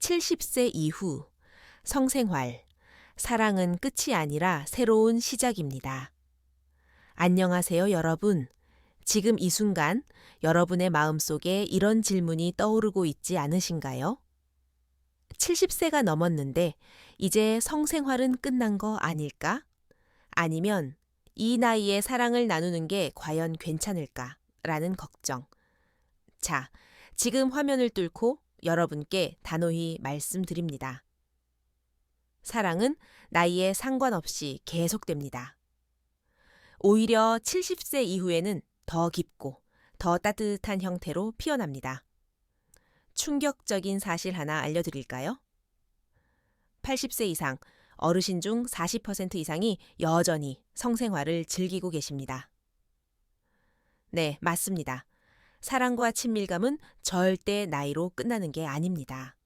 70세 이후 성생활, 사랑은 끝이 아니라 새로운 시작입니다. 안녕하세요, 여러분. 지금 이 순간 여러분의 마음속에 이런 질문이 떠오르고 있지 않으신가요? 70세가 넘었는데 이제 성생활은 끝난 거 아닐까? 아니면 이 나이에 사랑을 나누는 게 과연 괜찮을까? 라는 걱정. 자, 지금 화면을 뚫고 여러분께 단호히 말씀드립니다. 사랑은 나이에 상관없이 계속됩니다. 오히려 70세 이후에는 더 깊고 더 따뜻한 형태로 피어납니다. 충격적인 사실 하나 알려드릴까요? 80세 이상 어르신 중 40% 이상이 여전히 성생활을 즐기고 계십니다. 네, 맞습니다. 사랑과 친밀감은 절대 나이로 끝나는 게 아닙니다.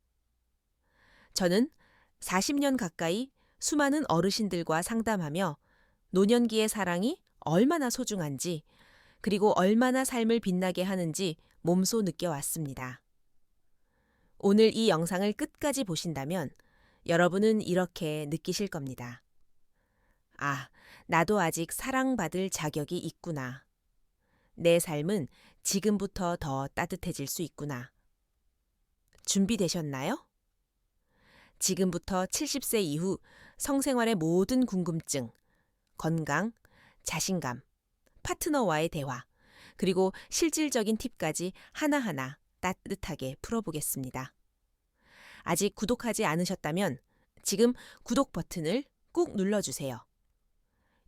저는 40년 가까이 수많은 어르신들과 상담하며 노년기의 사랑이 얼마나 소중한지 그리고 얼마나 삶을 빛나게 하는지 몸소 느껴왔습니다. 오늘 이 영상을 끝까지 보신다면 여러분은 이렇게 느끼실 겁니다. 아, 나도 아직 사랑받을 자격이 있구나. 내 삶은 지금부터 더 따뜻해질 수 있구나. 준비되셨나요? 지금부터 70세 이후 성생활의 모든 궁금증, 건강, 자신감, 파트너와의 대화, 그리고 실질적인 팁까지 하나하나 따뜻하게 풀어보겠습니다. 아직 구독하지 않으셨다면 지금 구독 버튼을 꾹 눌러주세요.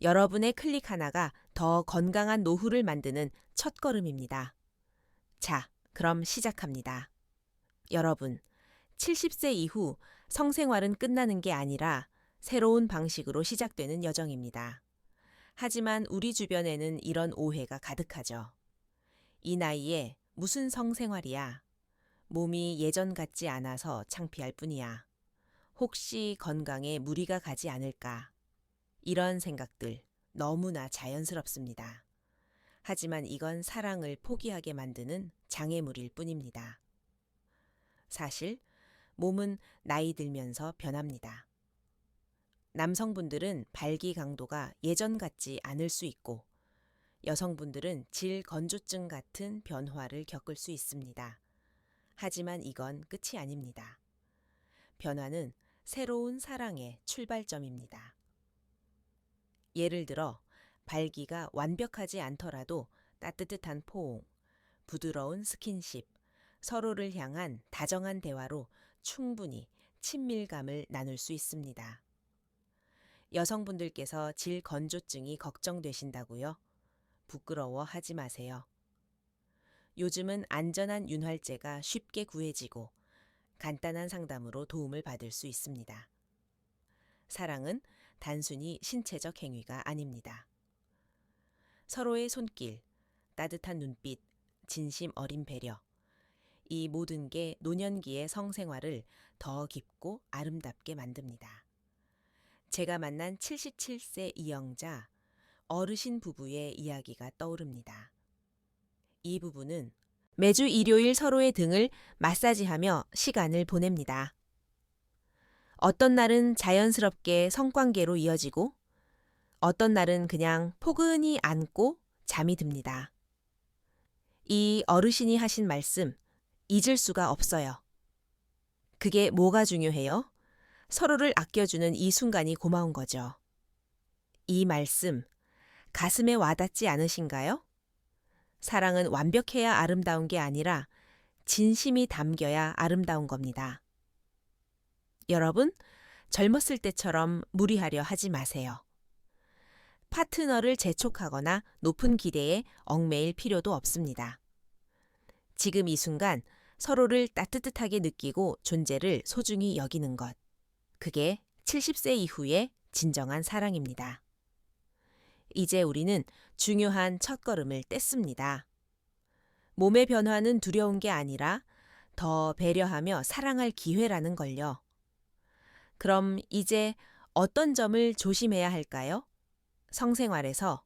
여러분의 클릭 하나가 더 건강한 노후를 만드는 첫 걸음입니다. 자, 그럼 시작합니다. 여러분, 70세 이후 성생활은 끝나는 게 아니라 새로운 방식으로 시작되는 여정입니다. 하지만 우리 주변에는 이런 오해가 가득하죠. 이 나이에 무슨 성생활이야? 몸이 예전 같지 않아서 창피할 뿐이야. 혹시 건강에 무리가 가지 않을까? 이런 생각들 너무나 자연스럽습니다. 하지만 이건 사랑을 포기하게 만드는 장애물일 뿐입니다. 사실 몸은 나이 들면서 변합니다. 남성분들은 발기 강도가 예전 같지 않을 수 있고 여성분들은 질 건조증 같은 변화를 겪을 수 있습니다. 하지만 이건 끝이 아닙니다. 변화는 새로운 사랑의 출발점입니다. 예를 들어 발기가 완벽하지 않더라도 따뜻한 포옹, 부드러운 스킨십, 서로를 향한 다정한 대화로 충분히 친밀감을 나눌 수 있습니다. 여성분들께서 질 건조증이 걱정되신다고요? 부끄러워 하지 마세요. 요즘은 안전한 윤활제가 쉽게 구해지고 간단한 상담으로 도움을 받을 수 있습니다. 사랑은 단순히 신체적 행위가 아닙니다. 서로의 손길, 따뜻한 눈빛, 진심 어린 배려. 이 모든 게 노년기의 성생활을 더 깊고 아름답게 만듭니다. 제가 만난 77세 이영자, 어르신 부부의 이야기가 떠오릅니다. 이 부부는 매주 일요일 서로의 등을 마사지하며 시간을 보냅니다. 어떤 날은 자연스럽게 성관계로 이어지고 어떤 날은 그냥 포근히 안고 잠이 듭니다. 이 어르신이 하신 말씀 잊을 수가 없어요. 그게 뭐가 중요해요? 서로를 아껴주는 이 순간이 고마운 거죠. 이 말씀 가슴에 와닿지 않으신가요? 사랑은 완벽해야 아름다운 게 아니라 진심이 담겨야 아름다운 겁니다. 여러분, 젊었을 때처럼 무리하려 하지 마세요. 파트너를 재촉하거나 높은 기대에 얽매일 필요도 없습니다. 지금 이 순간 서로를 따뜻하게 느끼고 존재를 소중히 여기는 것. 그게 70세 이후의 진정한 사랑입니다. 이제 우리는 중요한 첫걸음을 뗐습니다. 몸의 변화는 두려운 게 아니라 더 배려하며 사랑할 기회라는 걸요. 그럼 이제 어떤 점을 조심해야 할까요? 성생활에서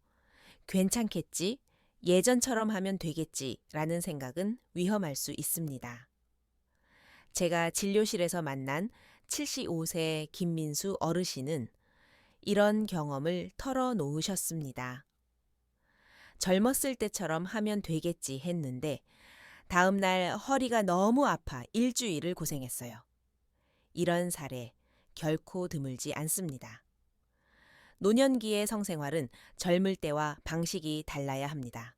괜찮겠지, 예전처럼 하면 되겠지 라는 생각은 위험할 수 있습니다. 제가 진료실에서 만난 75세 김민수 어르신은 이런 경험을 털어놓으셨습니다. 젊었을 때처럼 하면 되겠지 했는데 다음 날 허리가 너무 아파 일주일을 고생했어요. 이런 사례 결코 드물지 않습니다. 노년기의 성생활은 젊을 때와 방식이 달라야 합니다.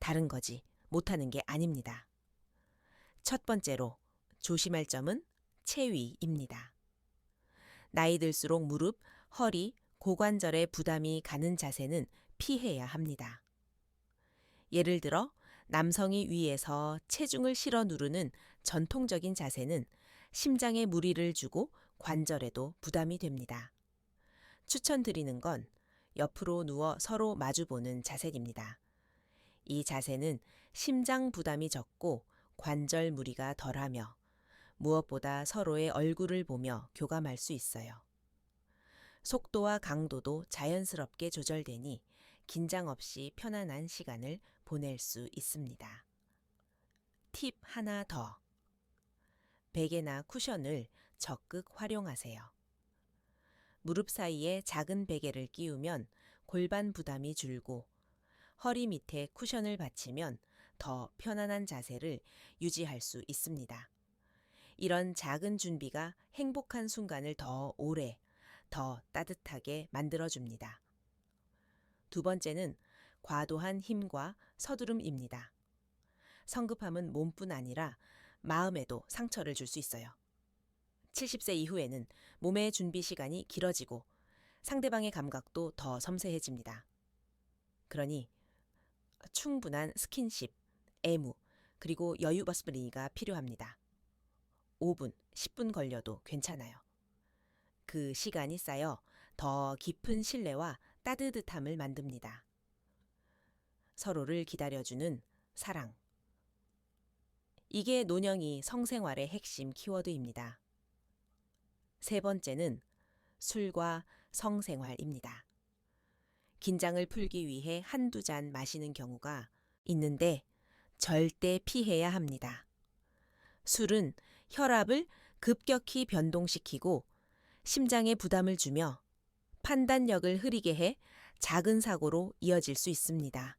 다른 거지 못하는 게 아닙니다. 첫 번째로 조심할 점은 체위입니다. 나이 들수록 무릎, 허리, 고관절에 부담이 가는 자세는 피해야 합니다. 예를 들어 남성이 위에서 체중을 실어 누르는 전통적인 자세는 심장에 무리를 주고 관절에도 부담이 됩니다. 추천드리는 건 옆으로 누워 서로 마주보는 자세입니다. 이 자세는 심장 부담이 적고 관절 무리가 덜하며 무엇보다 서로의 얼굴을 보며 교감할 수 있어요. 속도와 강도도 자연스럽게 조절되니 긴장 없이 편안한 시간을 보낼 수 있습니다. 팁 하나 더. 베개나 쿠션을 적극 활용하세요. 무릎 사이에 작은 베개를 끼우면 골반 부담이 줄고 허리 밑에 쿠션을 받치면 더 편안한 자세를 유지할 수 있습니다. 이런 작은 준비가 행복한 순간을 더 오래, 더 따뜻하게 만들어줍니다. 두 번째는 과도한 힘과 서두름입니다. 성급함은 몸뿐 아니라 마음에도 상처를 줄 수 있어요. 70세 이후에는 몸의 준비 시간이 길어지고 상대방의 감각도 더 섬세해집니다. 그러니 충분한 스킨십, 애무, 그리고 여유 버스브리가 필요합니다. 5분, 10분 걸려도 괜찮아요. 그 시간이 쌓여 더 깊은 신뢰와 따뜻함을 만듭니다. 서로를 기다려주는 사랑. 이게 노령이 성생활의 핵심 키워드입니다. 세 번째는 술과 성생활입니다. 긴장을 풀기 위해 한두 잔 마시는 경우가 있는데 절대 피해야 합니다. 술은 혈압을 급격히 변동시키고 심장에 부담을 주며 판단력을 흐리게 해 작은 사고로 이어질 수 있습니다.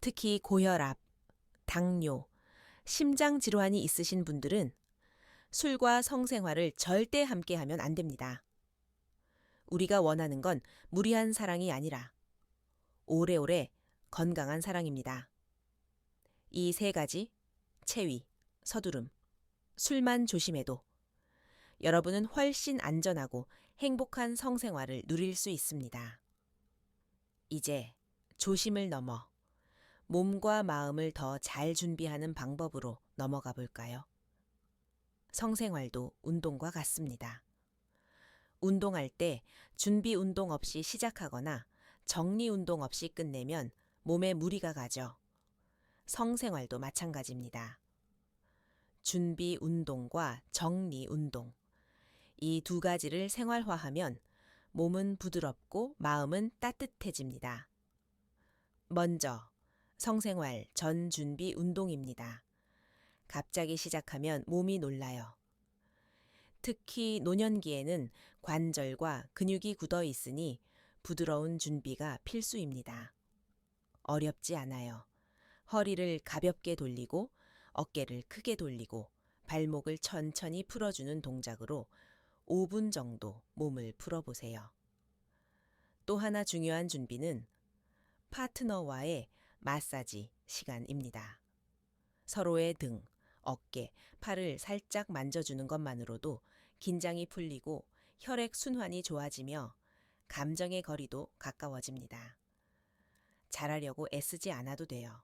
특히 고혈압, 당뇨, 심장 질환이 있으신 분들은 술과 성생활을 절대 함께 하면 안 됩니다. 우리가 원하는 건 무리한 사랑이 아니라 오래오래 건강한 사랑입니다. 이 세 가지, 체위, 서두름, 술만 조심해도 여러분은 훨씬 안전하고 행복한 성생활을 누릴 수 있습니다. 이제 조심을 넘어 몸과 마음을 더 잘 준비하는 방법으로 넘어가 볼까요? 성생활도 운동과 같습니다. 운동할 때 준비 운동 없이 시작하거나 정리 운동 없이 끝내면 몸에 무리가 가죠. 성생활도 마찬가지입니다. 준비 운동과 정리 운동. 이 두 가지를 생활화하면 몸은 부드럽고 마음은 따뜻해집니다. 먼저 성생활 전 준비 운동입니다. 갑자기 시작하면 몸이 놀라요. 특히 노년기에는 관절과 근육이 굳어 있으니 부드러운 준비가 필수입니다. 어렵지 않아요. 허리를 가볍게 돌리고 어깨를 크게 돌리고 발목을 천천히 풀어주는 동작으로 5분 정도 몸을 풀어보세요. 또 하나 중요한 준비는 파트너와의 마사지 시간입니다. 서로의 등, 어깨, 팔을 살짝 만져주는 것만으로도 긴장이 풀리고 혈액 순환이 좋아지며 감정의 거리도 가까워집니다. 잘하려고 애쓰지 않아도 돼요.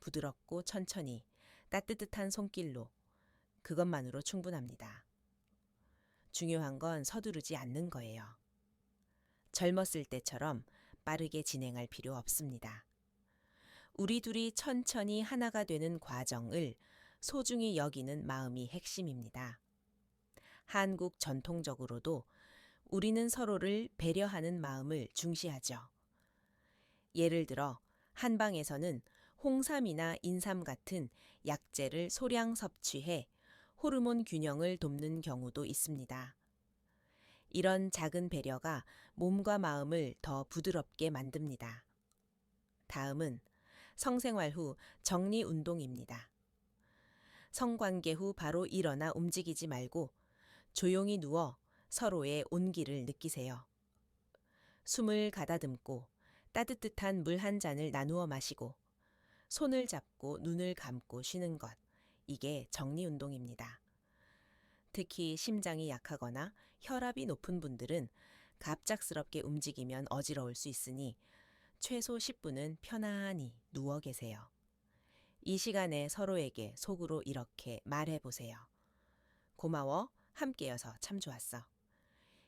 부드럽고 천천히 따뜻한 손길로 그것만으로 충분합니다. 중요한 건 서두르지 않는 거예요. 젊었을 때처럼 빠르게 진행할 필요 없습니다. 우리 둘이 천천히 하나가 되는 과정을 소중히 여기는 마음이 핵심입니다. 한국 전통적으로도 우리는 서로를 배려하는 마음을 중시하죠. 예를 들어 한방에서는 홍삼이나 인삼 같은 약재를 소량 섭취해 호르몬 균형을 돕는 경우도 있습니다. 이런 작은 배려가 몸과 마음을 더 부드럽게 만듭니다. 다음은 성생활 후 정리 운동입니다. 성관계 후 바로 일어나 움직이지 말고 조용히 누워 서로의 온기를 느끼세요. 숨을 가다듬고 따뜻한 물 한 잔을 나누어 마시고 손을 잡고 눈을 감고 쉬는 것. 이게 정리 운동입니다. 특히 심장이 약하거나 혈압이 높은 분들은 갑작스럽게 움직이면 어지러울 수 있으니 최소 10분은 편안히 누워 계세요. 이 시간에 서로에게 속으로 이렇게 말해 보세요. 고마워. 함께여서 참 좋았어.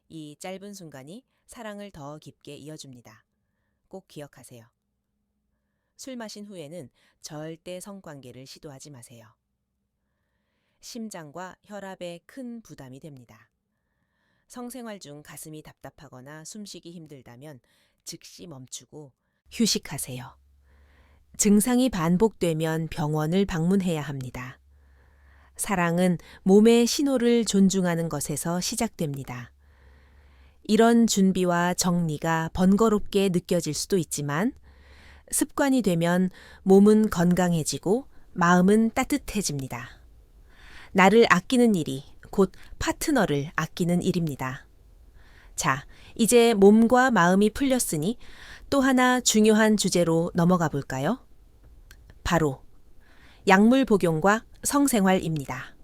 이 짧은 순간이 사랑을 더 깊게 이어줍니다. 꼭 기억하세요. 술 마신 후에는 절대 성관계를 시도하지 마세요. 심장과 혈압에 큰 부담이 됩니다. 성생활 중 가슴이 답답하거나 숨쉬기 힘들다면 즉시 멈추고 휴식하세요. 증상이 반복되면 병원을 방문해야 합니다. 사랑은 몸의 신호를 존중하는 것에서 시작됩니다. 이런 준비와 정리가 번거롭게 느껴질 수도 있지만 습관이 되면 몸은 건강해지고 마음은 따뜻해집니다. 나를 아끼는 일이 곧 파트너를 아끼는 일입니다. 자, 이제 몸과 마음이 풀렸으니 또 하나 중요한 주제로 넘어가 볼까요? 바로 약물 복용과 성생활입니다.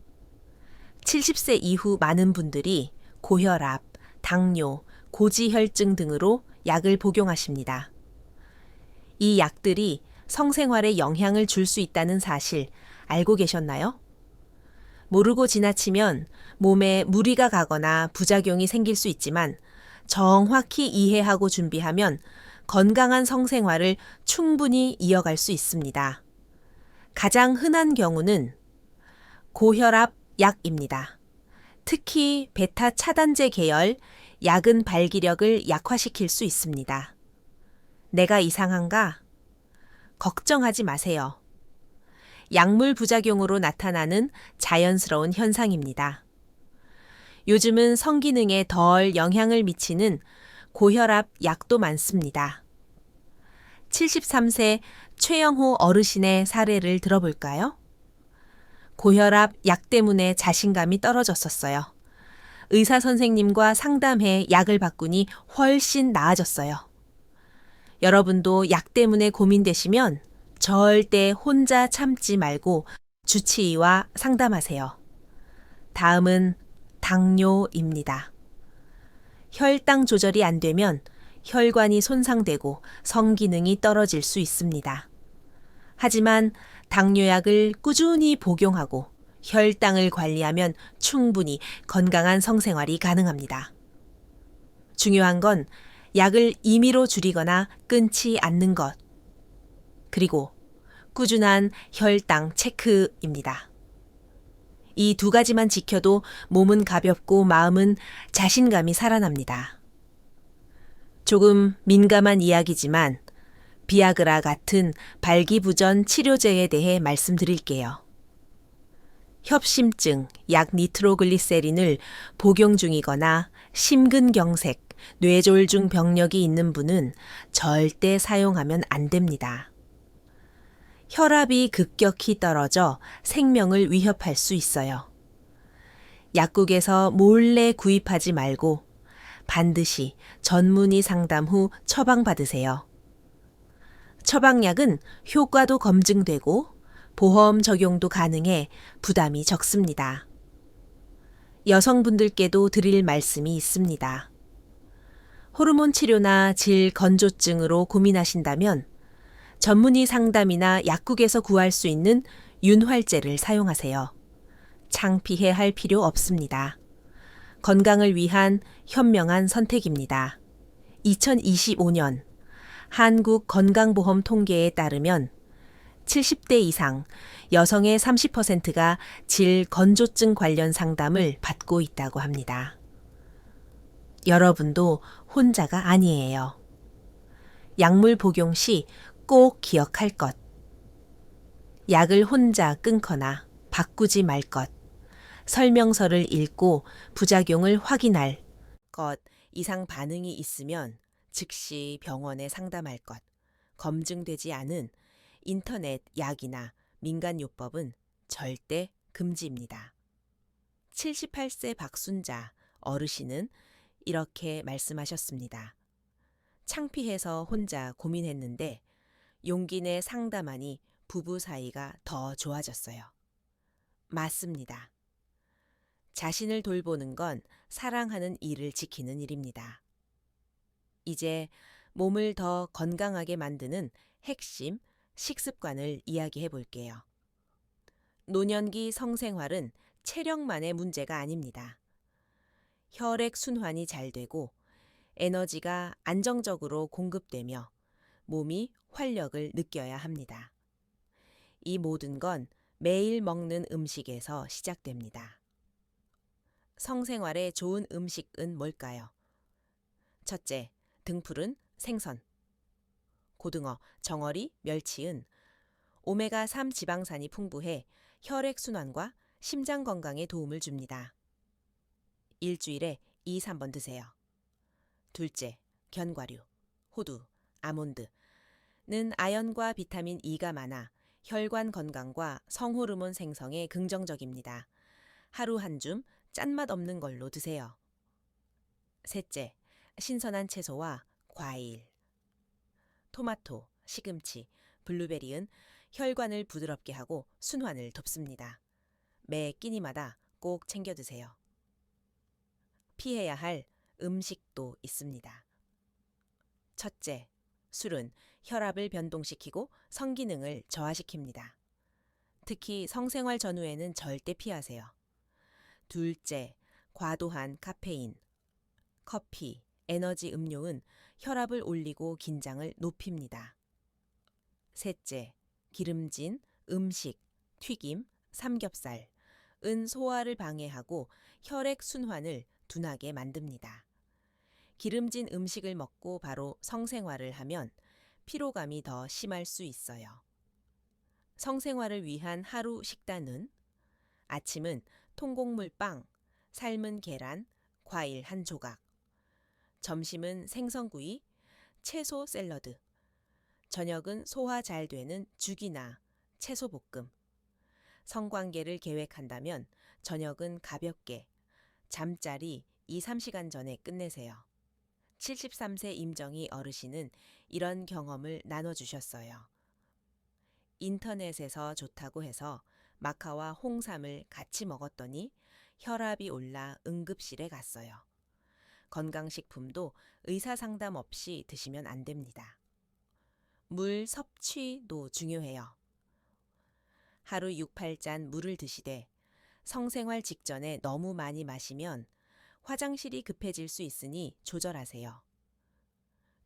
70세 이후 많은 분들이 고혈압, 당뇨, 고지혈증 등으로 약을 복용하십니다. 이 약들이 성생활에 영향을 줄 수 있다는 사실 알고 계셨나요? 모르고 지나치면 몸에 무리가 가거나 부작용이 생길 수 있지만 정확히 이해하고 준비하면 건강한 성생활을 충분히 이어갈 수 있습니다. 가장 흔한 경우는 고혈압 약입니다. 특히 베타 차단제 계열 약은 발기력을 약화시킬 수 있습니다. 내가 이상한가? 걱정하지 마세요. 약물 부작용으로 나타나는 자연스러운 현상입니다. 요즘은 성기능에 덜 영향을 미치는 고혈압 약도 많습니다. 73세 최영호 어르신의 사례를 들어볼까요? 고혈압 약 때문에 자신감이 떨어졌었어요. 의사 선생님과 상담해 약을 바꾸니 훨씬 나아졌어요. 여러분도 약 때문에 고민되시면 절대 혼자 참지 말고 주치의와 상담하세요. 다음은 당뇨입니다. 혈당 조절이 안 되면 혈관이 손상되고 성기능이 떨어질 수 있습니다. 하지만 당뇨약을 꾸준히 복용하고 혈당을 관리하면 충분히 건강한 성생활이 가능합니다. 중요한 건 약을 임의로 줄이거나 끊지 않는 것. 그리고 꾸준한 혈당 체크입니다. 이 두 가지만 지켜도 몸은 가볍고 마음은 자신감이 살아납니다. 조금 민감한 이야기지만 비아그라 같은 발기부전 치료제에 대해 말씀드릴게요. 협심증, 약 니트로글리세린을 복용 중이거나 심근경색, 뇌졸중 병력이 있는 분은 절대 사용하면 안 됩니다. 혈압이 급격히 떨어져 생명을 위협할 수 있어요. 약국에서 몰래 구입하지 말고 반드시 전문의 상담 후 처방받으세요. 처방약은 효과도 검증되고 보험 적용도 가능해 부담이 적습니다. 여성분들께도 드릴 말씀이 있습니다. 호르몬 치료나 질 건조증으로 고민하신다면 전문의 상담이나 약국에서 구할 수 있는 윤활제를 사용하세요. 창피해 할 필요 없습니다. 건강을 위한 현명한 선택입니다. 2025년 한국 건강보험 통계에 따르면 70대 이상 여성의 30%가 질 건조증 관련 상담을 받고 있다고 합니다. 여러분도 혼자가 아니에요. 약물 복용 시 꼭 기억할 것. 약을 혼자 끊거나 바꾸지 말 것. 설명서를 읽고 부작용을 확인할 것 이상 반응이 있으면 즉시 병원에 상담할 것. 검증되지 않은 인터넷 약이나 민간요법은 절대 금지입니다. 78세 박순자 어르신은 이렇게 말씀하셨습니다. 창피해서 혼자 고민했는데 용기 내 상담하니 부부 사이가 더 좋아졌어요. 맞습니다. 자신을 돌보는 건 사랑하는 일을 지키는 일입니다. 이제 몸을 더 건강하게 만드는 핵심 식습관을 이야기해 볼게요. 노년기 성생활은 체력만의 문제가 아닙니다. 혈액 순환이 잘 되고 에너지가 안정적으로 공급되며 몸이 활력을 느껴야 합니다. 이 모든 건 매일 먹는 음식에서 시작됩니다. 성생활에 좋은 음식은 뭘까요? 첫째, 등푸른 생선. 고등어, 정어리, 멸치은 오메가3 지방산이 풍부해 혈액 순환과 심장 건강에 도움을 줍니다. 일주일에 2, 3번 드세요. 둘째, 견과류, 호두, 아몬드는 아연과 비타민 E가 많아 혈관 건강과 성호르몬 생성에 긍정적입니다. 하루 한 줌 짠맛 없는 걸로 드세요. 셋째, 신선한 채소와 과일. 토마토, 시금치, 블루베리는 혈관을 부드럽게 하고 순환을 돕습니다. 매 끼니마다 꼭 챙겨 드세요. 피해야 할 음식도 있습니다. 첫째, 술은 혈압을 변동시키고 성기능을 저하시킵니다. 특히 성생활 전후에는 절대 피하세요. 둘째, 과도한 카페인, 커피, 에너지 음료는 혈압을 올리고 긴장을 높입니다. 셋째, 기름진 음식, 튀김, 삼겹살, 은 소화를 방해하고 혈액 순환을 둔하게 만듭니다. 기름진 음식을 먹고 바로 성생활을 하면 피로감이 더 심할 수 있어요. 성생활을 위한 하루 식단은 아침은 통곡물 빵, 삶은 계란, 과일 한 조각. 점심은 생선구이, 채소 샐러드. 저녁은 소화 잘 되는 죽이나 채소 볶음. 성관계를 계획한다면 저녁은 가볍게 잠자리 2, 3시간 전에 끝내세요. 73세 임정희 어르신은 이런 경험을 나눠주셨어요. 인터넷에서 좋다고 해서 마카와 홍삼을 같이 먹었더니 혈압이 올라 응급실에 갔어요. 건강식품도 의사 상담 없이 드시면 안 됩니다. 물 섭취도 중요해요. 하루 6, 8잔 물을 드시되 성생활 직전에 너무 많이 마시면 화장실이 급해질 수 있으니 조절하세요.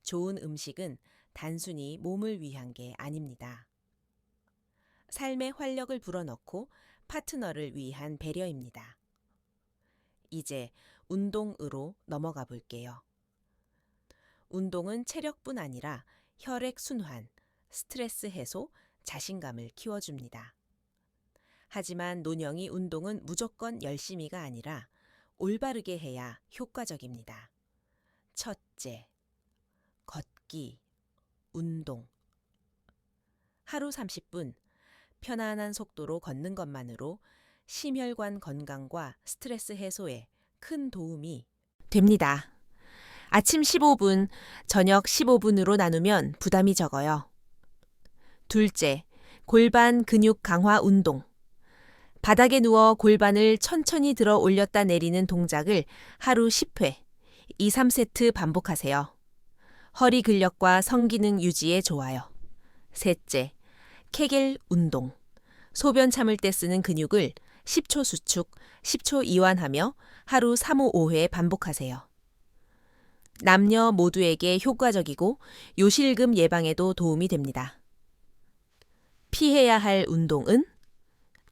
좋은 음식은 단순히 몸을 위한 게 아닙니다. 삶의 활력을 불어넣고 파트너를 위한 배려입니다. 이제 운동으로 넘어가 볼게요. 운동은 체력뿐 아니라 혈액 순환, 스트레스 해소, 자신감을 키워줍니다. 하지만 노령이 운동은 무조건 열심히가 아니라 올바르게 해야 효과적입니다. 첫째, 걷기, 운동. 하루 30분 편안한 속도로 걷는 것만으로 심혈관 건강과 스트레스 해소에 큰 도움이 됩니다. 아침 15분, 저녁 15분으로 나누면 부담이 적어요. 둘째, 골반 근육 강화 운동. 바닥에 누워 골반을 천천히 들어 올렸다 내리는 동작을 하루 10회, 2, 3세트 반복하세요. 허리 근력과 성기능 유지에 좋아요. 셋째, 케겔 운동. 소변 참을 때 쓰는 근육을 10초 수축, 10초 이완하며 하루 3, 5, 5회 반복하세요. 남녀 모두에게 효과적이고 요실금 예방에도 도움이 됩니다. 피해야 할 운동은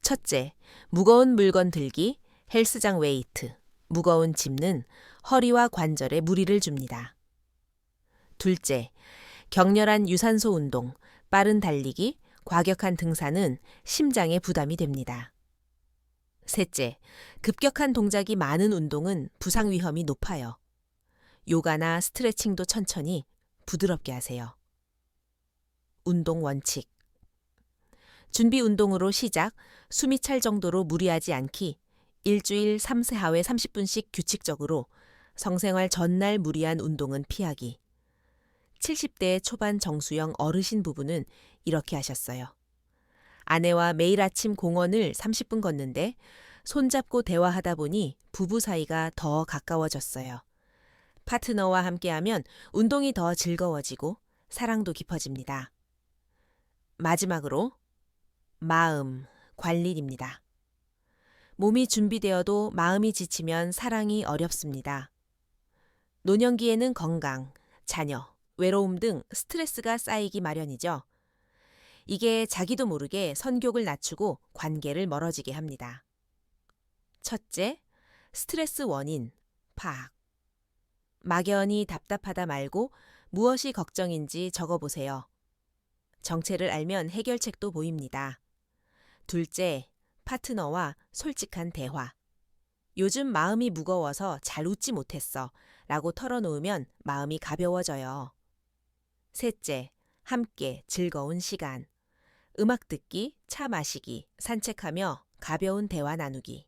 첫째, 무거운 물건 들기, 헬스장 웨이트, 무거운 짐는 허리와 관절에 무리를 줍니다. 둘째, 격렬한 유산소 운동, 빠른 달리기, 과격한 등산은 심장에 부담이 됩니다. 셋째, 급격한 동작이 많은 운동은 부상 위험이 높아요. 요가나 스트레칭도 천천히 부드럽게 하세요. 운동 원칙. 준비 운동으로 시작, 숨이 찰 정도로 무리하지 않기, 일주일 3세 하회 30분씩 규칙적으로, 성생활 전날 무리한 운동은 피하기. 70대 초반 정수영 어르신 부부는 이렇게 하셨어요. 아내와 매일 아침 공원을 30분 걷는데 손잡고 대화하다 보니 부부 사이가 더 가까워졌어요. 파트너와 함께하면 운동이 더 즐거워지고 사랑도 깊어집니다. 마지막으로 마음 관리입니다. 몸이 준비되어도 마음이 지치면 사랑이 어렵습니다. 노년기에는 건강, 자녀, 외로움 등 스트레스가 쌓이기 마련이죠. 이게 자기도 모르게 선격을 낮추고 관계를 멀어지게 합니다. 첫째, 스트레스 원인, 파악. 막연히 답답하다 말고 무엇이 걱정인지 적어보세요. 정체를 알면 해결책도 보입니다. 둘째, 파트너와 솔직한 대화. 요즘 마음이 무거워서 잘 웃지 못했어. 라고 털어놓으면 마음이 가벼워져요. 셋째, 함께 즐거운 시간. 음악 듣기, 차 마시기, 산책하며 가벼운 대화 나누기.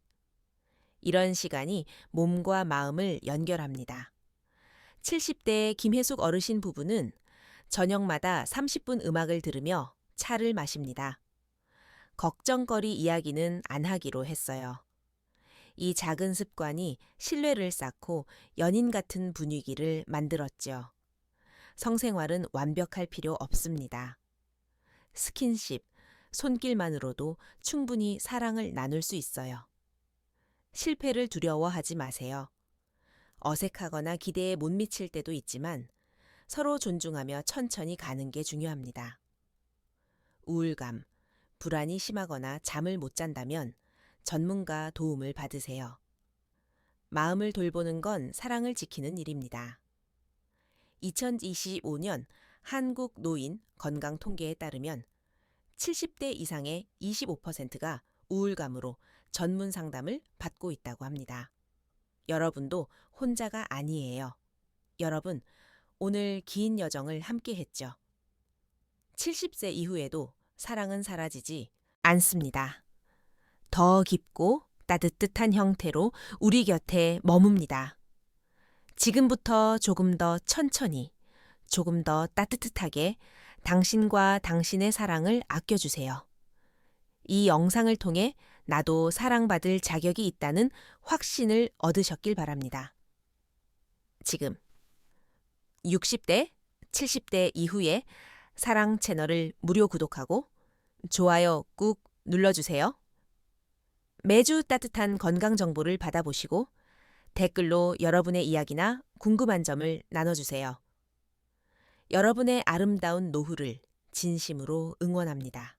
이런 시간이 몸과 마음을 연결합니다. 70대 김혜숙 어르신 부부는 저녁마다 30분 음악을 들으며 차를 마십니다. 걱정거리 이야기는 안 하기로 했어요. 이 작은 습관이 신뢰를 쌓고 연인 같은 분위기를 만들었죠. 성생활은 완벽할 필요 없습니다. 스킨십, 손길만으로도 충분히 사랑을 나눌 수 있어요. 실패를 두려워하지 마세요. 어색하거나 기대에 못 미칠 때도 있지만 서로 존중하며 천천히 가는 게 중요합니다. 우울감, 불안이 심하거나 잠을 못 잔다면 전문가 도움을 받으세요. 마음을 돌보는 건 사랑을 지키는 일입니다. 2025년 한국 노인 건강 통계에 따르면 70대 이상의 25%가 우울감으로 전문 상담을 받고 있다고 합니다. 여러분도 혼자가 아니에요. 여러분, 오늘 긴 여정을 함께 했죠. 70세 이후에도 사랑은 사라지지 않습니다. 더 깊고 따뜻한 형태로 우리 곁에 머뭅니다. 지금부터 조금 더 천천히, 조금 더 따뜻하게 당신과 당신의 사랑을 아껴주세요. 이 영상을 통해 나도 사랑받을 자격이 있다는 확신을 얻으셨길 바랍니다. 지금 60대, 70대 이후에 사랑 채널을 무료 구독하고 좋아요 꾹 눌러주세요. 매주 따뜻한 건강 정보를 받아보시고 댓글로 여러분의 이야기나 궁금한 점을 나눠주세요. 여러분의 아름다운 노후를 진심으로 응원합니다.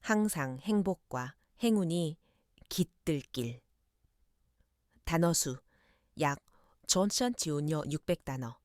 항상 행복과 행운이 깃들길. 단어수 약 전천 지원료 600단어.